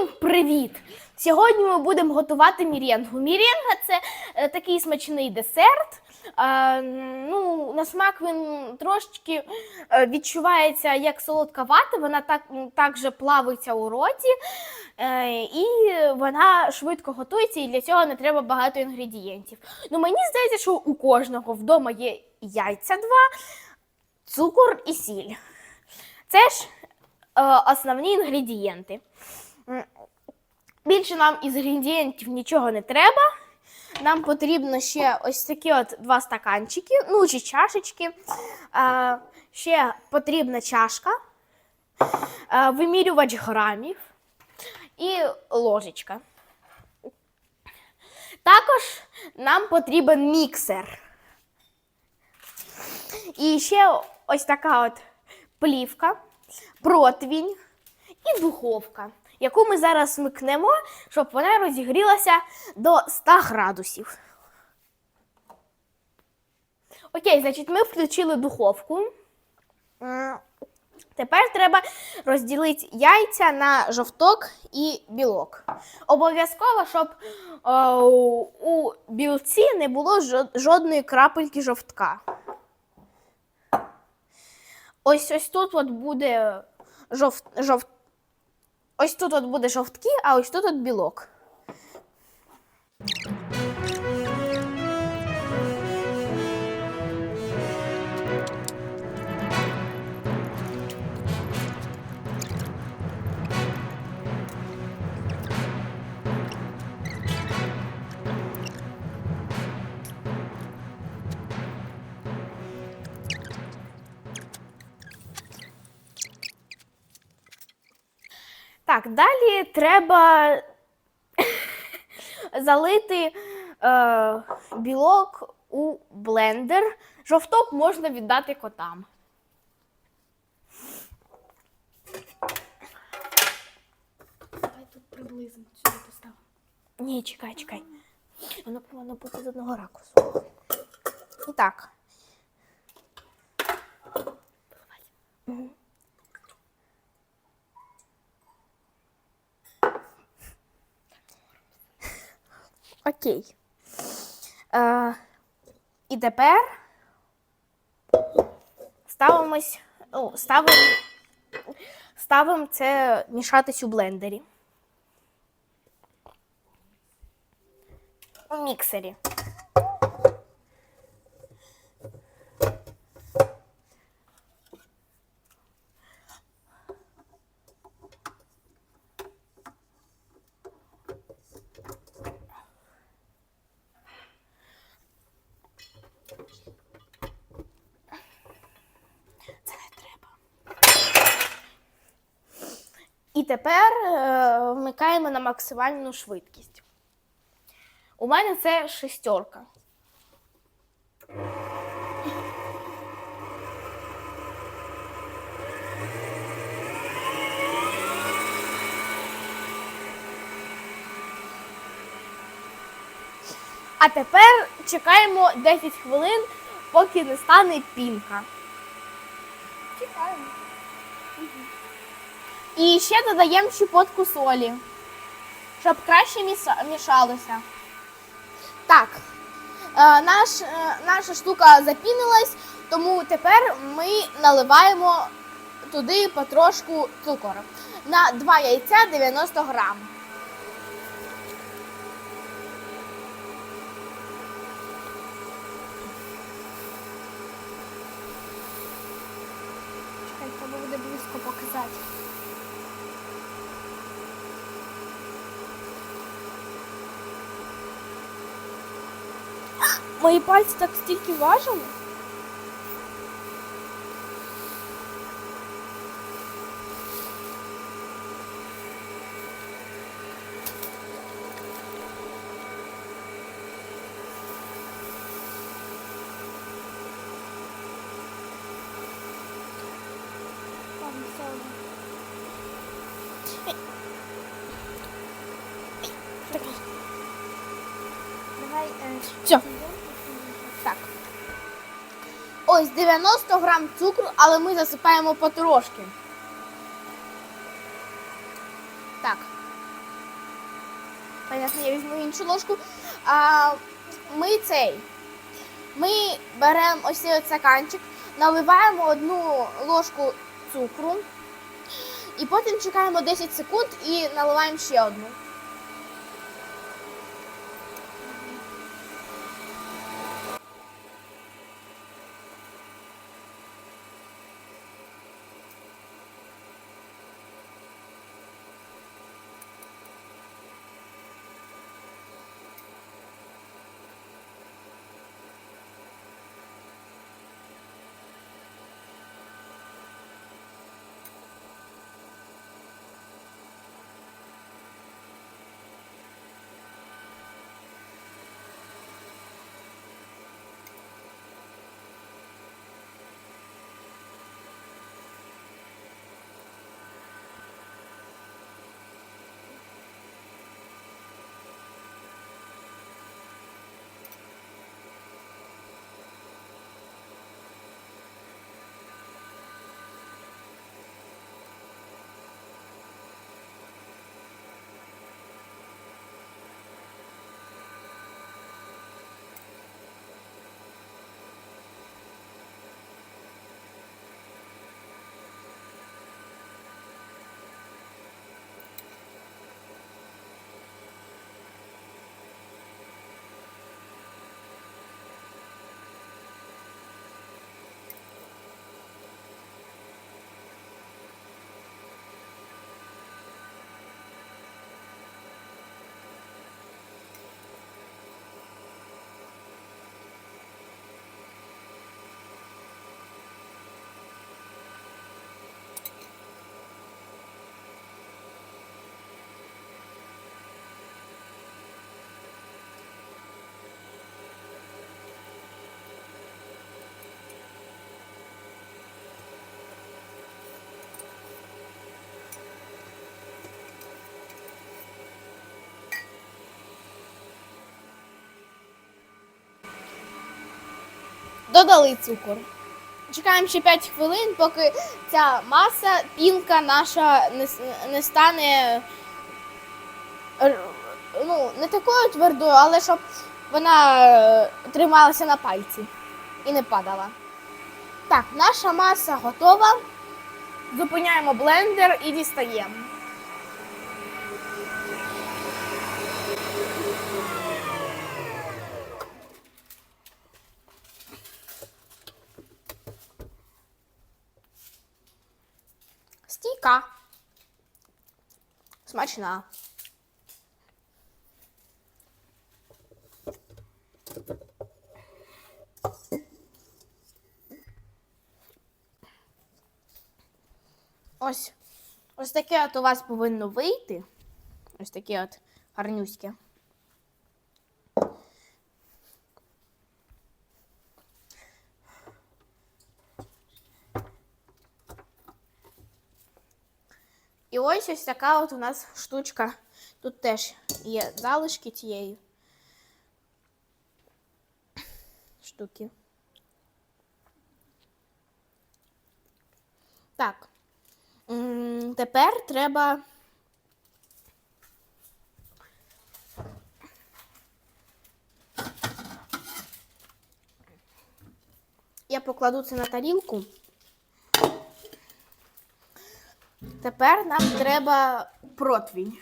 Всім привіт! Сьогодні ми будемо готувати мірєнгу. Мірєнга це е, такий смачний десерт. Е, ну, на смак він трошечки е, відчувається як солодка вата, вона так, м, також плавиться у роті, е, і вона швидко готується, і для цього не треба багато інгредієнтів. Ну, мені здається, що у кожного вдома є яйця два, цукор і сіль. Це ж е, основні інгредієнти. Більше нам із інгредієнтів нічого не треба. Нам потрібно ще ось такі от два стаканчики, ну чи чашечки. Е, ще потрібна чашка, е, вимірювач грамів і ложечка. Також нам потрібен міксер. І ще ось така от плівка, противінь і духовка, яку ми зараз смикнемо, щоб вона розігрілася до 100 градусів. Окей, значить, ми включили духовку. Тепер треба розділити яйця на жовток і білок. Обов'язково, щоб е, у білці не було жодної крапельки жовтка. Ось ось тут от буде жовт, жовт, ось тут от буде жовтки, а ось тут от білок. Далі треба залити е, білок у блендер. Жовток можна віддати котам. Давай тут приблизно сюди поставимо. Ні, чекай, чекай. Воно повинно бути з одного ракурсу. І так. Мгм. Окей. Е, і тепер ставимось, ну, ставимо, ставимо це мішатись у блендері. у міксері. Тепер е, вмикаємо на максимальну швидкість. У мене це шестерка. А тепер чекаємо 10 хвилин, поки не стане пінка. Чекаємо. І ще додаємо щепотку солі, щоб краще мішалося. Так, е, наш, е, наша штука запінилась, тому тепер ми наливаємо туди потрошку цукору. На 2 яйця 90 грам. Чекай, буде близько показати. Мої пальці так стільки важили. Ладно, все одно. Давай. Е, Все. Так. Ось 90 грам цукру, але ми засипаємо потрошки. Так. Понятно, я візьму іншу ложку. А, ми цей. Ми беремо ось цей стаканчик, наливаємо одну ложку цукру, і потім чекаємо 10 секунд і наливаємо ще одну. Додали цукор. Чекаємо ще 5 хвилин, поки ця маса, пінка наша не, не стане ну, не такою твердою, але щоб вона е, трималася на пальці і не падала. Так, наша маса готова. Зупиняємо блендер і дістаємо. Стійка. Смачна. Ось. Ось таке от у вас повинно вийти. Ось таке от гарнюське. І ось ось така от у нас штучка. Тут теж є залишки цієї штуки. Так. Тепер треба. Я покладу це на тарілку. Тепер нам треба противінь.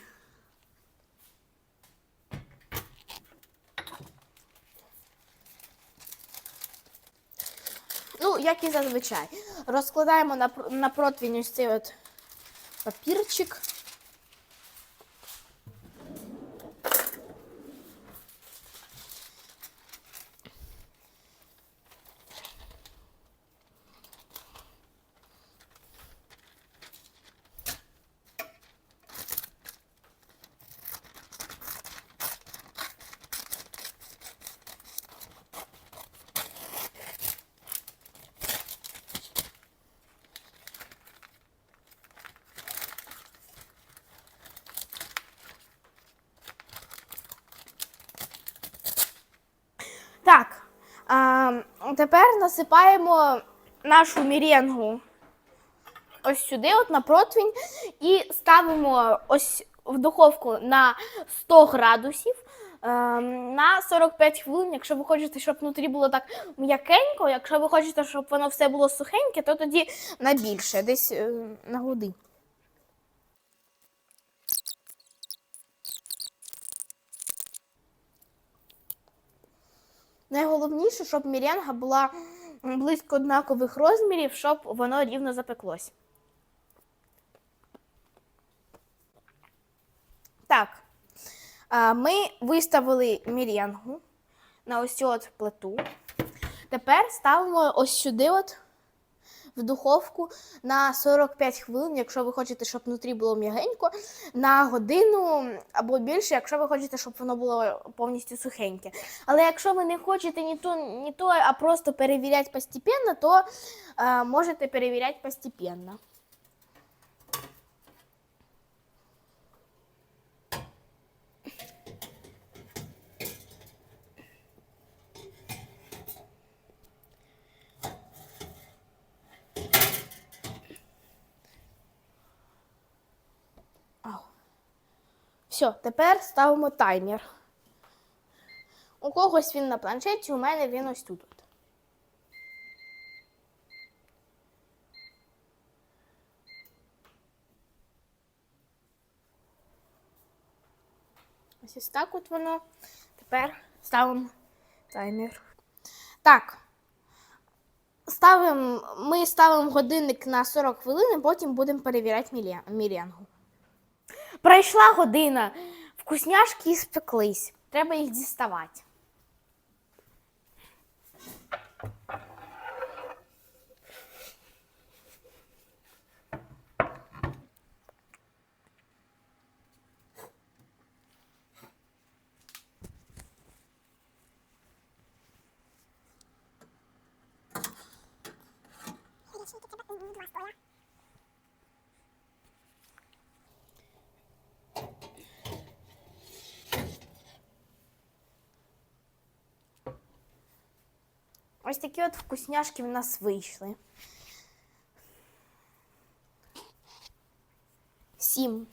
Ну, як і зазвичай. Розкладаємо на, на противінь ось цей от папірчик. Так, а, тепер насипаємо нашу міренгу ось сюди, от на противень, і ставимо ось в духовку на 100 градусів ем, на 45 хвилин. Якщо ви хочете, щоб внутрі було так м'якенько, якщо ви хочете, щоб воно все було сухеньке, то тоді на більше, десь е, на годи. Найголовніше, щоб мірянга була близько однакових розмірів, щоб воно рівно запеклось. Так, ми виставили мірянгу на ось цю от плиту. Тепер ставимо ось сюди от в духовку на 45 хвилин, якщо ви хочете, щоб внутрі було м'ягенько, на годину або більше, якщо ви хочете, щоб воно було повністю сухеньке. Але якщо ви не хочете ні то, ні то а просто перевіряти постепенно, то е, можете перевіряти постепенно. Все, тепер ставимо таймер. У когось він на планшеті, у мене він ось тут. Ось ось так от воно. Тепер ставимо таймер. Так. Ставимо, ми ставимо годинник на 40 хвилин, потім будемо перевіряти міря- мірянгу. Пройшла година. Вкусняшки спеклись. Треба їх діставати. Ось такі от вкусняшки в нас вийшли. Сім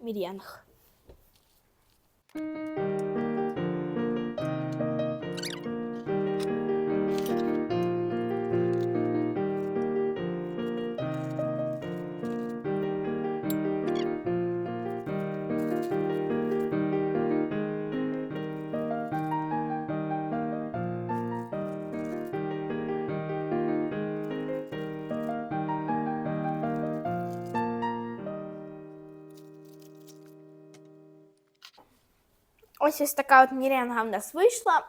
мірянг. Ось ось така от мірянга в нас вийшла.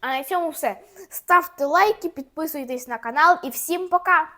А на цьому все. Ставте лайки, підписуйтесь на канал і всім пока!